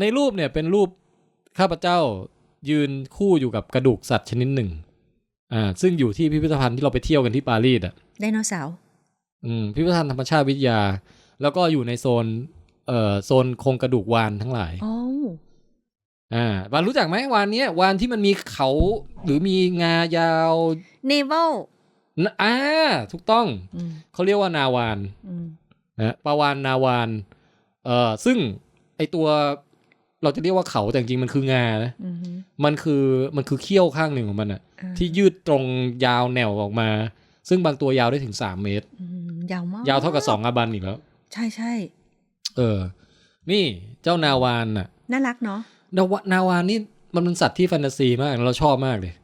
ในรูปเนี่ยเป็นรูปข้าพเจ้ายืนคู่อยู่กับกระดูกสัตว์ชนิดหนึ่ง อ่า ซึ่งอยู่ที่พิพิธภัณฑ์ที่เราไปเที่ยวกันที่ปารีสอะไดโนเสาร์อืมพิพิธภัณฑ์ธรรมชาติวิทยา แล้วก็อยู่ในโซน เอ่อโซนโครงกระดูกวานทั้งหลายอ๋ออ่าวานรู้จักไหมวานเนี้ยวานที่มันมีเขาหรือมีงายาวเนเวลนะอ่าถูกต้องอืมเขาเรียกว่านาวานอืมนะปลาวานนาวาน เอ่อซึ่งไอตัว เราจะเรียกว่าเขาแต่จริงๆมันคืองานะอืมมันคือมันคือเขี้ยวข้างหนึ่งของมันอะอ่าที่ยืดตรงยาวแนวออกมา ซึ่งบางตัวยาวได้ถึงสามเมตรอืมยาวมากยาวเท่ากับสองอาบันอีกแล้ว ใช่ใช่เออ นี่เจ้านาวานน่ะน่ารักเนาะนาวานาวานนี่มันเป็นสัตว์ที่แฟนตาซีมากเราชอบมากเลย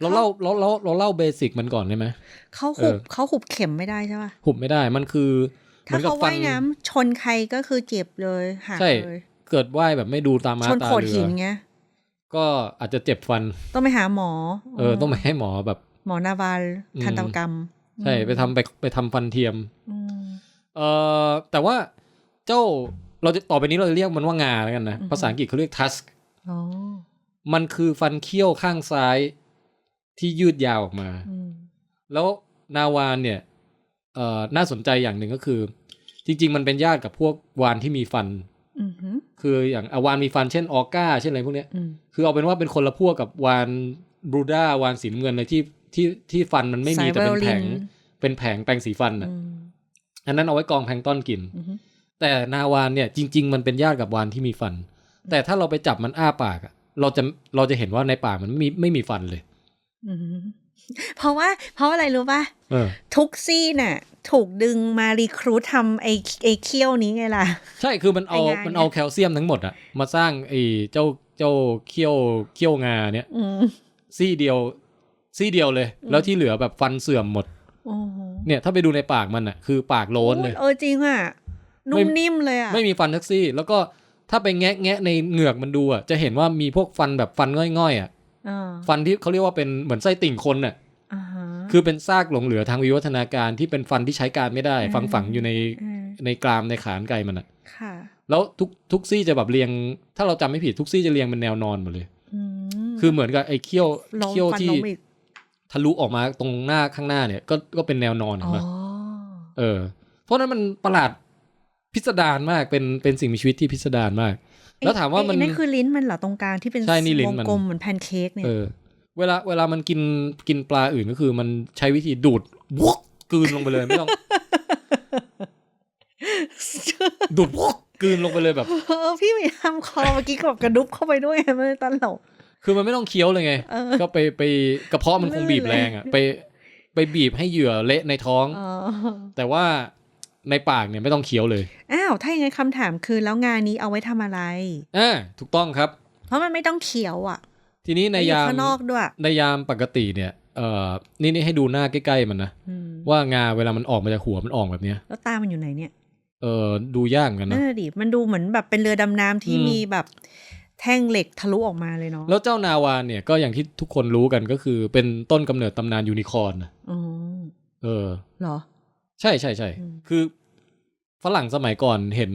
เราเล่าเราเราเราเล่าเบสิกมันก่อนได้ไหมเขาหุบเออเขาหุบเข็มไม่ได้ใช่ป่ะหุบไม่ได้มันคือเหมืถ้าอนกับเขาฟัว่ายน้ำชนใครก็คือเจ็บเลยหักใช่เลย เกิดว่ายแบบไม่ดูตามมาชนตาโขดเรืหิอนเงี้ยก็อาจจะเจ็บฟัน ต้องไปหาหมอเออ ต้องไปให้หมอแบบ หมอนาวาลอืม ทันตกรรมใช่ไปทำไปไปทำฟันเทียม อืม เอ่อแต่ว่าเจ้าเราจะต่อไปนี้เราจะเรียกมันว่างาแล้วกันนะ อือฮึ ภาษาอังกฤษเขาเรียก tusk อ๋อมันคือฟันเคี้ยวข้างซ้ายที่ยืดยาวออกมา อืมแล้วนาวานเนี่ยเอ่อน่าสนใจอย่างหนึ่งก็คือ จริง ๆ มันเป็นญาติกับพวกวานที่มีฟัน อืมหืม คืออย่างอะวานมีฟันเช่นออก้าเช่นอะไรพวกเนี้ยอืมคือเอาเป็นว่าเป็นคนละพวกกับวานบรูด้าวานสีน้ำเงินเลยที่ที่ที่ฟันมันไม่มีแต่เป็นแผงเป็นแผงแปรงสีฟันอะอืมอันนั้นเอาไว้กรองแพลงก์ต้นกินอืมหืมแต่นาวานเนี่ยจริง ๆ มันเป็นญาติกับวานที่มีฟัน แต่ถ้าเราไปจับมันอ้าปากอะเราจะเราจะเห็นว่าในปากมันไม่มีไม่มีฟันเลยอืม เพราะว่า เพราะอะไรรู้ป่ะเออทุกซี่น่ะ ถูกดึงมารีครูททำไอ้ไอ้เคี้ยวนี้ไงล่ะ ใช่คือมันเอาไอ้งามันเอาแคลเซียมทั้งหมดอะมาสร้างไอ้เจ้าเจ้าเขี้ยวเขี้ยวงาเนี่ยอืมซี่เดียว ซี่เดียวเลย แล้วที่เหลือแบบฟันเสื่อมหมดโอ้โหเนี่ยถ้าไปดูในปากมันอะคือปากโล้นเลย เออจริงอะนุ่ไม่มนิ่มเลยอะไม่มีฟันทักซี่ แล้วก็ถ้าไปแงะแงะในเหงือกมันดูอะจะเห็นว่ามีพวกฟันแบบฟันง่อยๆอะอ่าฟันที่เขาเรียกว่าเป็นเหมือนไส้ติ่งคนอะอ่าฮะ คือเป็นซากหลงเหลือทางวิวัฒนาการที่เป็นฟันที่ใช้การไม่ได้อืมฝังฝังอยู่ในอืมในกรามในขานไกมันอะค่ะแล้วทุกทุกซี่จะแบบเรียง ถ้าเราจำไม่ผิดทุกซี่จะเรียงเป็นแนวนอนหมดเลยอืมคือเหมือนกับไอ้เขี้ยวลงเขี้ยวฟันที่ลงอีกทะลุออกมาตรงหน้าข้างหน้าเนี่ย ก็ก็เป็นแนวนอนเห็อ๋นอไหมเออ เพราะฉะนั้นมันประหลาดพิสดารมากเป็นเป็นสิ่งมีชีวิตที่พิสดารมาก แล้วถามว่ามันไอ้นั่นคือลิ้นมันเหรอตรงกลางที่เป็นใช่นี่ลิ้นวงมันกลมเหมือนแพนเค้กเนี่ยเออ เวลาเวลามันกินกินปลาอื่นก็คือ มันใช้วิธีดูดวอกกลืนลงไปเลยไม่ต้อง ดูดวอกกลืนลงไปเลยแบบเออพี่พยายามคอเมื่อกี้กับกระดุบเข้าไปด้วยมันตลกคือมันไม่ต้องเคี้ยวเลยไงเออก็ไปไปกระเพาะมันคงบีบแรงอะ ไปไปบีบให้เหยื่อเละในท้องอ๋อแต่ว่าในปากเนี่ยไม่ต้องเคี้ยวเลย อ้าว ถ้าอย่างนั้นคำถามคือแล้วงานนี้เอาไว้ทำอะไรอ่าถูกต้องครับ เพราะมันไม่ต้องเขียวอะ ทีนี้ในแล้วอยู่ยามข้างนอกด้วย ในยามปกติเนี่ยเอ่อนี่นี่ให้ดูหน้าใกล้ๆมันนะอืมว่างาเวลามันออกมาจากหัวมันออกแบบเนี้ยแล้วตามันอยู่ไหนเนี่ยเออดูยากเหมือนกันนั่นะนนะดิมันดูเหมือนแบบเป็นเรือดำน้ำที่อืมมีแบบแท่งเหล็กทะลุออกมาเลยเนาะแล้วเจ้านาวานเนี่ยก็อย่างที่ทุกคนรู้กันก็คือเป็นต้นกำเนิดตำนานยูนิคอร์นนะอ๋อเออเหรอ ใช่ใช่ใช่อืมคือฝรั่งสมัยก่อนเห็น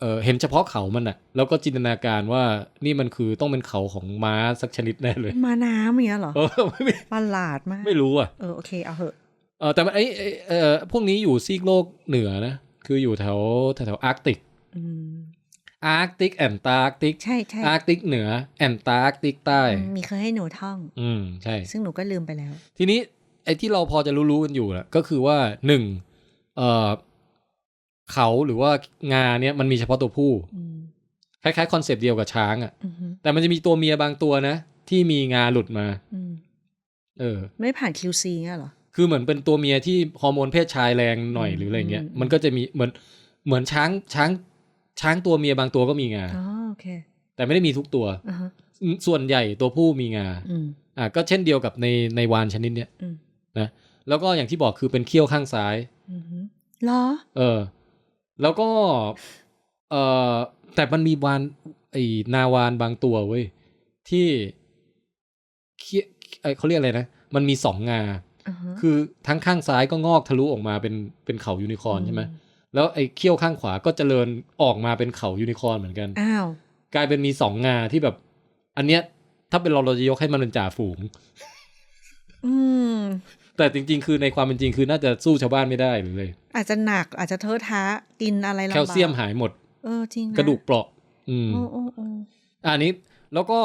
เออเห็นเฉพาะเขามันอะแล้วก็จินตนาการว่านี่มันคือต้องเป็นเขาของม้าสักชนิดแน่เลย มาน้ำอย่างเงี้ยเหรอเออไม่ไม่ประหลาดมาก ไม่รู้อะเออโอเคเอาเหอะเออแต่มันไอไอ้เออพวกนี้อยู่ซีกโลกเหนือนะ คืออยู่แถวแถวแถวอาร์กติกอืมอาร์กติกแอนตาร์กติกใช่ใช่อาร์กติกเหนือแอนตาร์กติกใต้อืมมีเคยให้หนูท่อง อืมใช่ ซึ่งหนูก็ลืมไปแล้ว ทีนี้ไอ้ที่เราพอจะรู้ๆกันอยู่แหละก็คือว่าหนึ่งเอ่อ เขาหรือว่างาเนี่ยมันมีเฉพาะตัวผู้อืมคล้ายๆคอนเซปต์เดียวกับช้างอะ่ะอืมฮึแต่มันจะมีตัวเมียบางตัวนะ ที่มีงาหลุดมาอืมเออ ไม่ผ่าน QC เงี้ยเหรอ คือเหมือนเป็นตัวเมียที่ฮอร์โมนเพศชายแรงหน่อยอืมหรืออะไรเงี้ยอืมมันก็จะมีเหมือนเหมือนช้างช้างช้างตัวเมียบางตัวก็มีงาอ๋อโอเค แต่ไม่ได้มีทุกตัวอ่าฮะส่วนใหญ่ตัวผู้มีงาอืมอ่าก็เช่นเดียวกับในในวานชนิดเนี้ยอืมนะ แล้วก็อย่างที่บอกคือเป็นเขี้ยวข้างซ้ายอืมฮึเหรอ เออ แล้วก็ เออแต่มันมีวานไอ้นาวานบางตัวเว้ยที่เขี้ยเอ้ยเขาเรียกอะไรนะ มันมีสองงาอ่าฮะคือทั้งข้างซ้ายก็งอกทะลุออกมาเป็นเป็นเขายูนิคอร์นใช่ไหมแล้วไอ้เขี้ยวข้างขวาก็เจริญออกมาเป็นเขายูนิคอร์นเหมือนกันอ้าวกลายเป็นมีสองงาที่แบบ อันเนี้ย ถ้าเป็นเราเราจะยกให้มันเป็นจ่าฝูง อืม แต่จริง ๆ คือในความเป็นจริงคือน่าจะสู้ชาวบ้านไม่ได้เลย อาจจะหนักอาจจะเทอะทะกินอะไรลำบากแคลเซียมหายหมด เออจริงนกระดูกเปราะ อืมโอ้โอ้โอ้อันนี้แล้วก็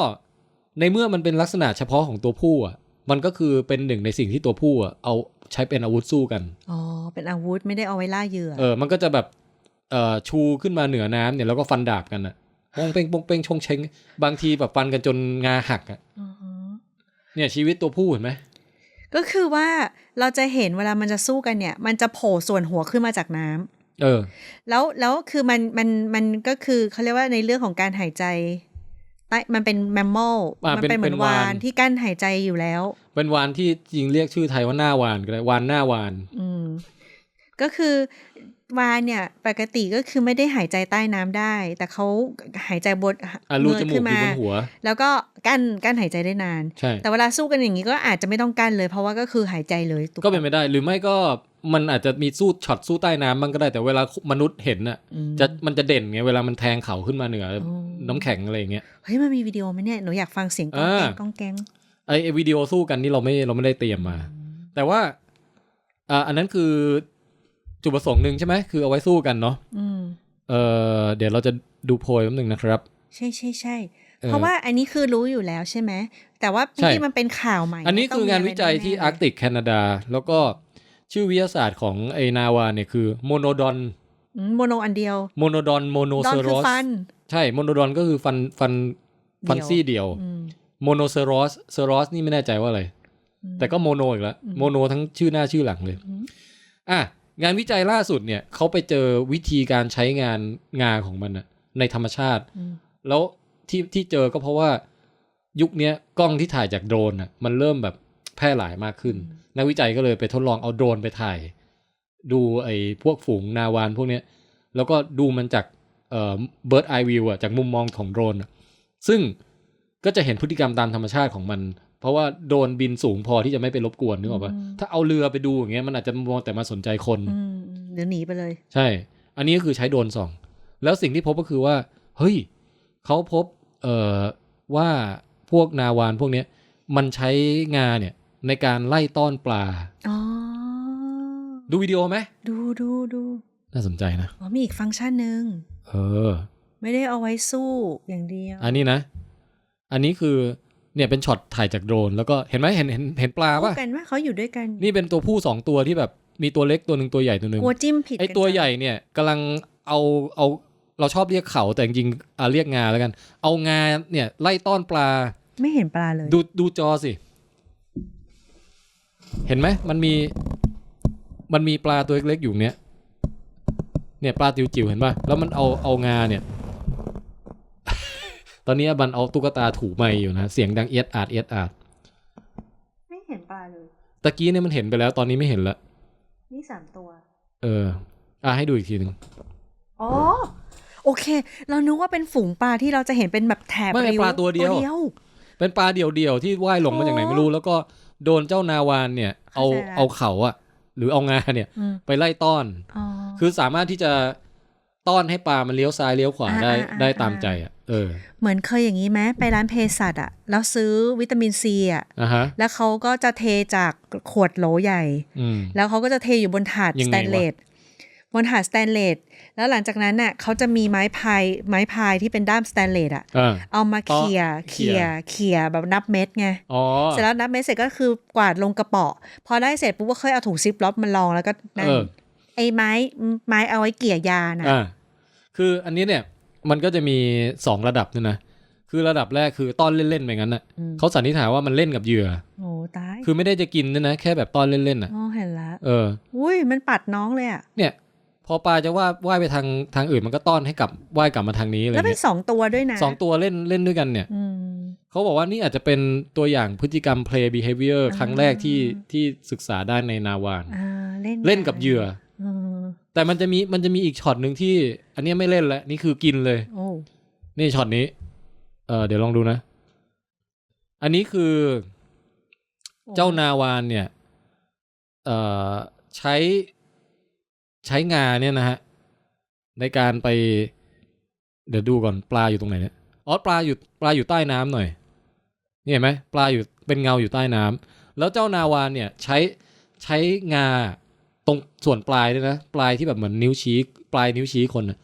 ในเมื่อมันเป็นลักษณะเฉพาะของตัวผู้อะ มันก็คือเป็นหนึ่งในสิ่งที่ตัวผู้อะเอาใช้เป็นอาวุธสู้กัน อ๋อ เป็นอาวุธไม่ได้เอาไว้ล่าเหยื่อ เออ มันก็จะแบบเอ่อชูขึ้นมาเหนือน้ำเนี่ยแล้วก็ฟันดาบกันอะปงเป้งปงเป้งชงเชงบางทีแบบฟันกันจนงาหักอะออฮะเนี่ยชีวิตตัวผู้เห็นไหม ก็คือว่าเราจะเห็นเวลามันจะสู้กันเนี่ย มันจะโผล่ส่วนหัวขึ้นมาจากน้ำเออ แล้วแล้วคือมันมันมันก็คือเขาเรียกว่าในเรื่องของการหายใจใต้มันเป็นแมมมอลอ่ามัเป็นเป็นเหมือนเป็นวาวานนที่กั้นหายใจอยู่แล้ว เป็นวานที่จริงเรียกชื่อไทยว่าหน้าวานก็ได้วานหน้าวาน อืมก็คือ วานเนี่ยปกติก็คือไม่ได้หายใจใต้น้ำได้ แต่เขาหายใจบนอะรูเงจยมูกขึ้นอยู่มาบนหัวแล้วก็กั้นกั้นหายใจได้นานใช่แต่เวลาสู้กันอย่างนี้ก็อาจจะไม่ต้องกั้นเลย เพราะว่าก็คือหายใจเลยถูก็เป็นไปได้หรือไม่ก็มันอาจจะมีสู้ช็อตสู้ใต้น้ำมันก็ได้แต่เวลามนุษย์เห็นน่ะอืมจะมันจะเด่นไงเวลามันแทงเขาขึ้นมาเหนือออ๋อน้ำแข็งอะไรอย่างเงี้ยเฮ้ยมันมีวิดีโอไหมเนี่ยหนูอยากฟังเสียงก้องแกงอ่าก้องแกงไอไอ้วิดีโอสู้กันนี่เราไม่เราไม่ได้เตรียมมา แต่ว่าอ่าอันนั้นคือ จุดประสงค์หนึ่งใช่ไหมคือเอาไว้สู้กันเนาะอืมเออเดี๋ยวเราจะดูโพยแป๊บหนึงนะครับ ใช่ใช่ใช่เออเพราะว่าอันนี้คือรู้อยู่แล้วใช่ไหมแต่ว่าใช่ที่มันเป็นข่าวใหม่ อันนี้ต้คืองานวิจัยที่มีะไรอาร์กติกแคนาดา แล้วก็ชื่อวิทยาศาสตร์ของไอนาวาเนี่ยคือโมโนดอนอืมโมโนอันเดียวโมโนดอนโมโนดอเซนอคืรออสฟันใช่โมโนดอนก็คือฟันฟันฟันเดี่ยวซี่เดียวอืมโมโนเซอรอสเซอรอสนี่ไม่แน่ใจว่าอะไรอืมแต่ก็โมโนอีกแล้วอืมโมโนทั้งชื่อหน้าชื่อหลังเลยอืมอะ งานวิจัยล่าสุดเนี่ยเขาไปเจอวิธีการใช้งานงาของมันอะในธรรมชาติอืมแล้วที่ที่เจอก็เพราะว่ายุคเนี้ยกล้องที่ถ่ายจากโดรนอะมันเริ่มแบบแพร่หลายมากขึ้น นักวิจัยก็เลยไปทดลองเอาโดรนไปถ่าย ดูไอ้พวกฝูงนาวานพวกเนี้ยแล้วก็ดูมันจากเอ่อ bird eye view อะจากมุมมองของโดรนอะซึ่งก็จะเห็นพฤติกรรมตามธรรมชาติของมัน เพราะว่าโดรนบินสูงพอที่จะไม่ไปรบกวนนึกออกปะถ้าเอาเรือไปดูอย่างเงี้ยมันอาจจะมองแต่มาสนใจคนอืมอืมเดี๋ยวหนีไปเลย ใช่ อันนี้ก็คือใช้โดรนส่อง แล้วสิ่งที่พบก็คือว่า เฮ้ยเขาพบเอ่อว่าพวกนาวานพวกเนี้ยมันใช้งาเนี่ยในการไล่ต้อนปลาอ๋อดูวิดีโอไหม ดูดูดูน่าสนใจนะอ๋อมีอีกฟังก์ชันหนึ่งเออ ไม่ได้เอาไว้สู้อย่างเดียว อันนี้นะ อันนี้คือ เนี่ยเป็นช็อตถ่ายจากโดรนแล้วก็เห็นไหมเห็นเห็นเห็นปลาคู่ปะกันว่าเขาอยู่ด้วยกัน นี่เป็นตัวผู้สองตัวที่แบบมีตัวเล็กตัวหนึ่งตัวใหญ่ตัวหนึ่งกลัวจิ้มผิดไอกันตัวจังใหญ่เนี่ยกำลังเอาเอาเราชอบเรียกเขาแต่จริงๆอ่าเรียกงาแล้วกัน เอางาเนี่ยไล่ต้อนปลา ไม่เห็นปลาเลย ดูดูจอสิ เห็นไหมมันมี มันมีปลาตัวเล็กๆอยู่เนี้ยเนี่ยปลาจิ๋วๆเห็นป่ะแล้วมันเอาเอางาเนี่ยต อนนี้บันเอาตุ๊กตาถูไม้อยู่นะเสียงดังเอียดอาดเอียดอาดไม่เห็นปลาเลยตะกี้เนี่ยมันเห็นไปแล้วตอนนี้ไม่เห็นละนี่สามตัว เออ อะให้ดูอีกทีหนึ่งอ๋อโอเค เรานึกว่าเป็นฝูงปลาที่เราจะเห็นเป็นแบบแถบไม่ริ้ปลาตัวเดียวตัวเดียว เป็นปลาเดี่ยวๆที่ว่ายลงมาจากไหนไม่รู้ แล้วก็โดนเจ้านาวานเนี่ย เอาเข้าใจละเอาเขาอะหรือเอางาเนี่ยอืมไปไล่ต้อนอ๋อคือสามารถที่จะ ต้อนให้ปลามันเลี้ยวซ้ายเลี้ยวขวาอ่าได้อ่าอ่าได้ตามใจอะเออ เหมือนเคยอย่างนี้ไหมไปร้านเภสัชอะแล้วซื้อวิตามินซีอะอะฮะแล้วเขาก็จะเทจากขวดโหลใหญ่อืมแล้วเขาก็จะเทอยู่บนถาดยังสไงแตวะนเลสบนถาดสแตนเลส แล้วหลังจากนั้นน่ะเขาจะมีไม้พายไม้พายที่เป็นด้ามสแตนเลสอะอ่าเอามาต่อเขี่ยเขี่เขี่ยยเขี่ยแบบนับเม็ดไงอ๋อเสร็จแล้วนับเม็ดเสร็จก็คือกวาดลงกระเป๋อ พอได้เสร็จปุ๊บก็ค่อยเอาถุงซิปล็อกมันรองแล้วก็นั่นเออ ไอ้ไม้ไม้เอาไว้เกี่ยยาน่ะอ่าคืออันนี้เนี่ยมันก็จะมีสองระดับด้วยนะคือระดับแรกคือต้อนเล่นๆไปงั้นน่ะอืมเขาสันนิษฐานว่ามันเล่นกับเหยื่อโอ้ตายคือไม่ได้จะกินด้วยนะแค่แบบต้อนเล่นๆน่ะอ๋อเห็นละเอออุ้ยมันปัดน้องเลยอะเนี่ย พอปลาจะว่าว่ายไปทางทางอื่นมันก็ต้อนให้กลับว่ายกลับมาทางนี้อะไรแล้วเป็นเงี้ยสองตัวด้วยนะสองตัวเล่นเล่นด้วยกันเนี่ยอืมเขาบอกว่านี่อาจจะเป็นตัวอย่างพฤติกรรม play behavior อ่าครั้งแรกที่ที่ศึกษาได้ในนาวานอ่าเล่นเล่นกับเหยื่ออืม แต่มันจะมีมันจะมีอีกช็อตหนึ่งที่ อันเนี้ยไม่เล่นแล้วนี่คือกินเลย โอ้นี่ช็อตนี้ เออเดี๋ยวลองดูนะ อันนี้คือเจ้านาวานเนี่ย เอ่อใช้ใช้งาเนี่ยนะฮะ ในการไป เดี๋ยวดูก่อนปลาอยู่ตรงไหนเนี่ยอ๋อปลาอยู่ปลาอยู่ใต้น้ำหน่อยนี่เห็นไหมปลาอยู่เป็นเงาอยู่ใต้น้ำแล้วเจ้านาวานเนี่ย ใช้ใช้งาต รงส่วนปลายด้วยนะ ปลายที่แบบเหมือนนิ้วชี้ ปลายนิ้วชี้คนน่ะ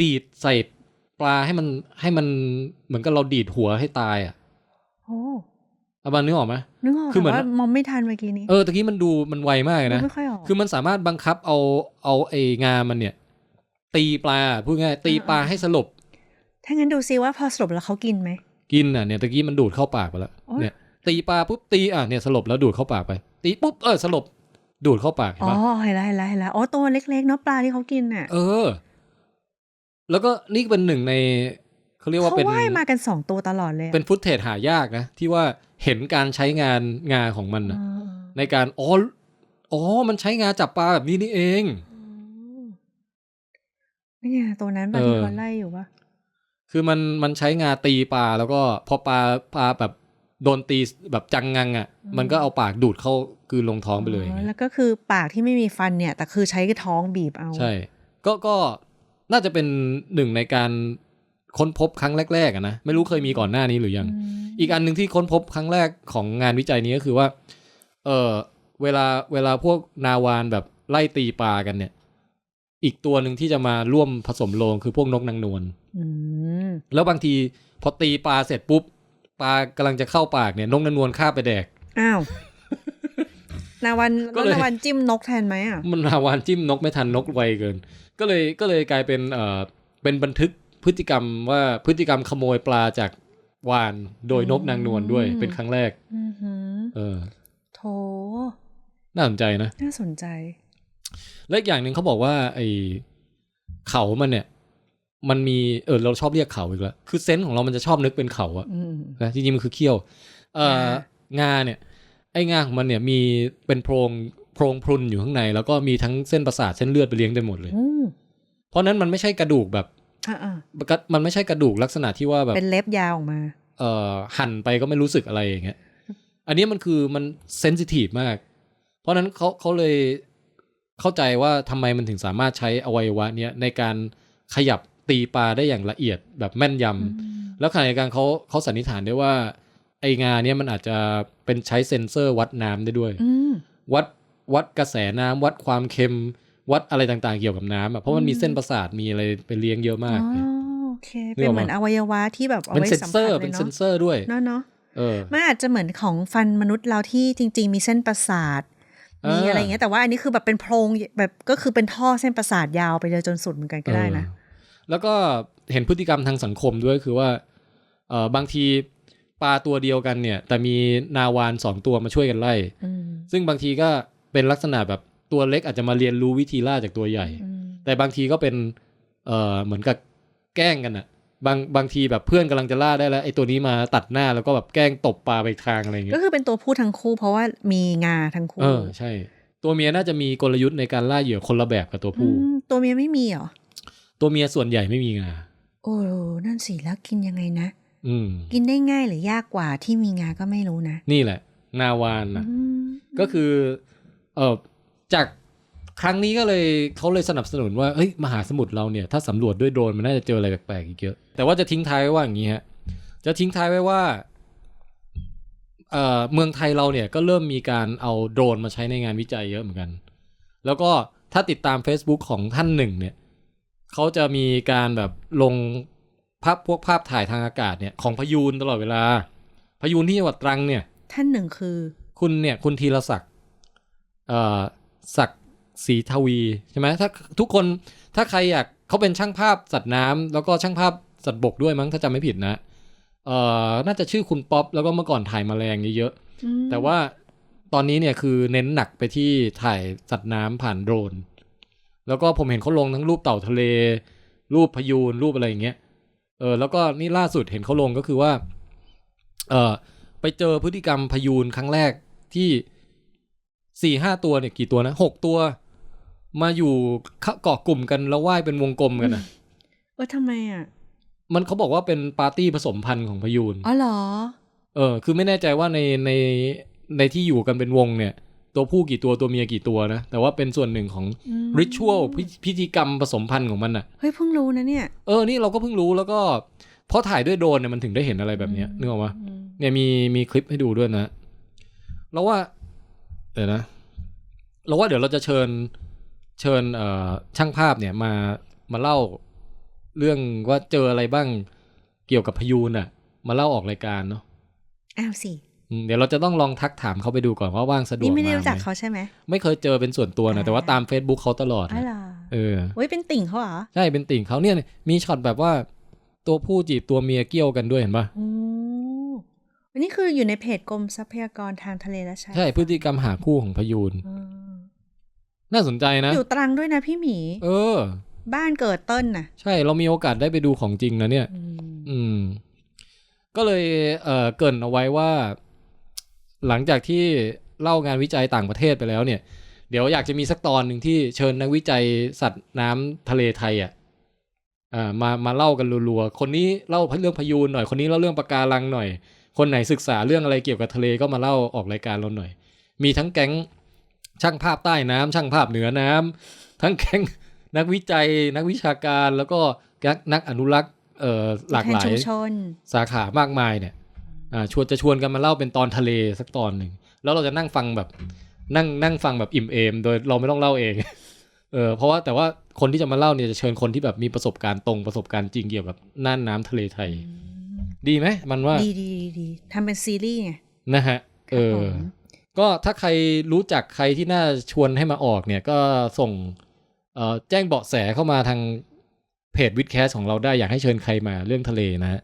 ดีดใส่ปลาให้มันให้มันเหมือนกับเราดีดหัวให้ตายอะโอ้อาบานนึกออกไหมนึกออกคือเหมือนแต่ว่ามองไม่ทันเมื่อกี้นี้ เออตะกี้มันดูมันไวมากเลยนะไม่ค่อยออกคือมันสามารถบังคับเอาเอาไอ้งามันเนี่ย ตีปลาพูดง่ายตีปลาให้สลบ ถ้างั้นดูซิว่าพอสรุปแล้วเขากินไหม กินอะเนี่ยตะกี้มันดูดเข้าปากไปแล้วโอ๊ยเนี่ย ตีปลาปุ๊บตีอะเนี่ยสลบแล้วดูดเข้าปากไป ตีปุ๊บเออสลบ ดูดเข้าปากเห็นอ๋อปะเห็นแล้วเห็นแล้วเห็นแล้วอ๋อตัวเล็กๆเนาะปลาที่เขากินน่ะ เออ แล้วก็นี่เป็นหนึ่งในเขาเรียกว่าเขาเป็นว่ายมากันสองตัวตลอดเลยอะเป็นฟุตเทจหายากนะ ที่ว่าเห็นการใช้งานงาของมันเอนะอในการอ๋ออ๋อ มันใช้งาจับปลาแบบนี้นี่เองนี่ไงตัวนั้นปลาเออที่เขาไล่อยู่ปะคือมันมันใช้งาตีปลาแล้วก็พอปลาปลาแบบ โดนตีแบบจังงังอะ มันก็เอาปากดูดเข้ากลืนลงท้องไปเลยอ๋อแล้วก็คือปากที่ไม่มีฟันเนี่ย แต่คือใช้ท้องบีบเอา ใช่ ก็ก็น่าจะเป็นหนึ่งในการค้นพบครั้งแรกๆอะนะไม่รู้เคยมีก่อนหน้านี้หรือยังอืมอีกอันหนึ่งที่ค้นพบครั้งแรกของงานวิจัยนี้ก็คือว่า เออเวลาเวลาพวกนาวานแบบไล่ตีปลากันเนี่ย อีกตัวหนึ่งที่จะมาร่วมผสมโลงคือพวกนกนางนวลอืมแล้วบางทีพอตีปลาเสร็จปุ๊บ ปลากำลังจะเข้าปากเนี่ยนกนางนวลฆ่าบไปแดก อ้าว นาวันก็แล้วเลย นาวันจิ้มนกแทนไหมอะ มันนาวานจิ้มนกไม่ทันนกไวเกิน ก็เลยก็เลยกลายเป็นเอ่อเป็นบันทึกพฤติกรรมว่าพฤติกรรมขโมยปลาจากวานโดยนกนางนวลด้วยเป็นครั้งแรก อือหือเออ โถน่าสนใจนะ น่าสนใจ และอีกอย่างหนึ่งเขาบอกว่าไอเขามันเนี่ย มันมีเออเราชอบเรียกเขาอีกแล้วคือเซนส์ของเรามันจะชอบนึกเป็นเขาอะอืมนะจริงๆมันคือเขี้ยวเอ่องางาเนี่ย ไองาของมันเนี่ยมีเป็นโพรงโพรงพรุนอยู่ข้างใน แล้วก็มีทั้งเส้นประสาทเส้นเลือดไปเลี้ยงได้หมดเลยอืมเพราะนั้นมันไม่ใช่กระดูกแบบอ่าอ่ามันไม่ใช่กระดูกลักษณะที่ว่าแบบเป็นเล็บยาวออกมา เอ่อหั่นไปก็ไม่รู้สึกอะไรอย่างเงี้ยอันนี้มันคือมันเซนซิทีฟมาก เพราะฉะนั้นเขาเขาเลยเข้าใจว่าทำไมมันถึงสามารถใช้อวัยวะเนี้ยในการขยับ ตีปลาได้อย่างละเอียดแบบแม่นยำแล้วขณะเดียวกันเขาเขาสันนิษฐานได้ว่า ไองานเนี้ยมันอาจจะเป็นใช้เซ็นเซอร์วัดน้ำได้ด้วยอืมวัดวัดกระแสน้ำวัดความเค็มวัดอะไรต่างๆเกี่ยวกับน้ำอะเพราะมันมีอืมเส้นประสาทมีอะไรไปเลี้ยงเยอะอ๋มากอเนี่ยโอเคนึกเป็นออกเหมือนปะอวัยวะที่แบบเอาเป็นไว้เซนสัมเซอผัสร์เลเป็ยนเนาะเซนเซอร์ด้วยเนาะเนาะเออมันอาจจะเหมือนของฟันมนุษย์เราที่จริง ๆ มีเส้นประสาทมีอ่าอะไรอย่างเงี้ยแต่ว่าอันนี้คือแบบเป็นโพรงแบบก็คือเป็นท่อเส้นประสาทยาวไปเลยจนสุดเหมือนกันก็ได้นะเออ แล้วก็เห็นพฤติกรรมทางสังคมด้วยคือว่าเออบางทีปลาตัวเดียวกันเนี่ย แต่มีนาวานสองตัวมาช่วยกันไล่อืมซึ่งบางทีก็เป็นลักษณะแบบตัวเล็กอาจจะมาเรียนรู้วิธีล่าจากตัวใหญ่อืมแต่บางทีก็เป็นเอ่อเหมือนกับแกล้งกันอะบางบางทีแบบเพื่อนกำลังจะล่าได้แล้วไอ้ตัวนี้มาตัดหน้าแล้วก็แบบแกล้งตบปลาไปอีกทางอะไรอย่างเงี้ก็ยคือเป็นตัวผู้ทั้งคู่เพราะว่ามีงาทั้งคู่ เออใช่ ตัวเมียน่าจะมีกลยุทธ์ในการล่าเหยื่อคนละแบบกับตัวผู้อืมตัวเมียไม่มีเหรอ ตัวเมียส่วนใหญ่ไม่มีงา โอ้นั่นสิแล้วกินยังไงนะ อืม กินได้ง่ายหรือยากกว่าที่มีงาก็ไม่รู้นะ นี่แหละ นาวานนะอืมก็คือ เออจากครั้งนี้ก็เลยเขาเลยสนับสนุนว่าเฮ้ยมหาสมุทรเราเนี่ย ถ้าสำรวจด้วยโดรนมันน่าจะเจออะไรแปลกๆอีกเยอะแต่ว่าจะทิ้งท้ายไว้ว่าอย่างนี้ฮะจะทิ้งท้ายไว้ว่าเอ่อเมืองไทยเราเนี่ยก็เริ่มมีการเอาโดรนมาใช้ในงานวิจัยเยอะเหมือนกัน แล้วก็ถ้าติดตาม Facebook ของท่านหนึ่งเนี่ย เขาจะมีการแบบลงภาพพวกภาพถ่ายทางอากาศเนี่ยของพายูนตลอดเวลาพายูนที่จังหวัดตรังเนี่ย ท่านหนึ่งคือ คุณเนี่ยคุณธีรศักดิ์เอ่อศักดิ์ศรีทวีใช่ไหมถ้าทุกคนถ้าใครอยากเขาเป็นช่างภาพสัตว์น้ำแล้วก็ช่างภาพสัตว์บกด้วยมั้งถ้าจำไม่ผิดนะเอ่อน่าจะชื่อคุณป๊อปแล้วก็เมื่อก่อนถ่ายแมลงเยอะอืมๆแต่ว่าตอนนี้เนี่ยคือเน้นหนักไปที่ถ่ายสัตว์น้ำผ่านโดรน แล้วก็ผมเห็นเขาลงทั้งรูปเต่าทะเล รูปพยูนรูปอะไรอย่างเงี้ยเออแล้วก็นี่ล่าสุดเห็นเขาลงก็คือว่า เออไปเจอพฤติกรรมพยูนครั้งแรกที่สี่ห้าตัวเนี่ยกี่ตัวนะหกตัว มาอยู่เกาะกลุ่มกันแล้วว่ายเป็นวงกลมกันนะเออทำไมอะ มันเขาบอกว่าเป็นปาร์ตี้ผสมพันธุ์ของพยูนอ๋อเหรอ เออ คือไม่แน่ใจว่าในในในที่อยู่กันเป็นวงเนี่ย ตัวผู้กี่ตัวตัวเมียกี่ตัวนะ แต่ว่าเป็นส่วนหนึ่งของอืมริชวลพิธีกรรมผสมพันธุ์ของมันอะเฮ้ยเพิ่งรู้นะเนี่ย เออนี่เราก็เพิ่งรู้แล้วก็เพราะถ่ายด้วยโดรนเนี่ยมันถึงได้เห็นอะไรแบบเนี้ยนึกออกปะอืมเนี่ยมีมีคลิปให้ดูด้วยนะแล้วว่าเดี๋ยวนะเราว่าเดี๋ยวเราจะเชิญเชิญเอ่อช่างภาพเนี่ยมามาเล่าเรื่องว่าเจออะไรบ้างเกี่ยวกับพยูนอะ มาเล่าออกรายการเนาะอ้าวสิอืม เดี๋ยวเราจะต้องลองทักถามเขาไปดูก่อนว่าว่างสะดวกนี่ไม่ได้มารู้จักไหมเขาใช่ไหมไม่เคยเจอเป็นส่วนตัวนะอ่าแต่ว่าตาม Facebook เขาตลอดอ๋อนะเหรอเออเว้ยเป็นติ่งเขาเหรอใช่เป็นติ่งเขาเนี่ยมีช็อตแบบว่า ตัวผู้จีบตัวเมียเกี่ยวกันด้วยเห็นปะโอ้วันนี้คืออยู่ในเพจกรมทรัพยากรทางทะเลและชายใช่พฤติกรรมหาคู่ของพยูนอืมน่าสนใจนะ อยู่ตรังด้วยนะพี่หมี เออ บ้านเกิดเต้นน่ะใช่เรามีโอกาสได้ไปดูของจริงนะเนี่ย อืมอืมก็เลยเอ่อเกรินเอาไว้ว่า หลังจากที่เล่างานวิจัยต่างประเทศไปแล้วเนี่ย เดี๋ยวอยากจะมีสักตอนหนึ่งที่เชิญนักวิจัยสัตว์น้ำทะเลไทยอะอ่ามามาเล่ากันรัวๆ คนนี้เล่าเรื่องพยูนหน่อย คนนี้เล่าเรื่องปะการังหน่อย คนไหนศึกษาเรื่องอะไรเกี่ยวกับทะเลก็มาเล่าออกรายการเราหน่อย มีทั้งแก๊งช่างภาพใต้น้ำช่างภาพเหนือน้ำทั้งแก๊งนักวิจัยนักวิชาการแล้วก็แก๊งนักอนุรักษ์เอ่อหลากหลาแทนยชุมชนสาขามากมายเนี่ยอ่า ชวนจะชวนกันมาเล่าเป็นตอนทะเลสักตอนหนึ่งแล้วเราจะนั่งฟังแบบนั่งนั่งฟังแบบอิ่มเอม โดยเราไม่ต้องเล่าเองเออเพราะว่าแต่ว่าคนที่จะมาเล่าเนี่ยจะเชิญคนที่แบบมีประสบการณ์ตรงประสบการณ์จริงเกี่ยวกับน่านน้ำทะเลไทย ดีไหมมันว่าดีดีดีดีทำเป็นซีรีส์ไงนะฮะเออผมก็ถ้าใครรู้จักใครที่น่าชวนให้มาออกเนี่ยก็ส่งเอ่อแจ้งเบาะแสเข้ามาทางเพจวิดแคสของเราได้อยากให้เชิญใครมาเรื่องทะเลนะฮะ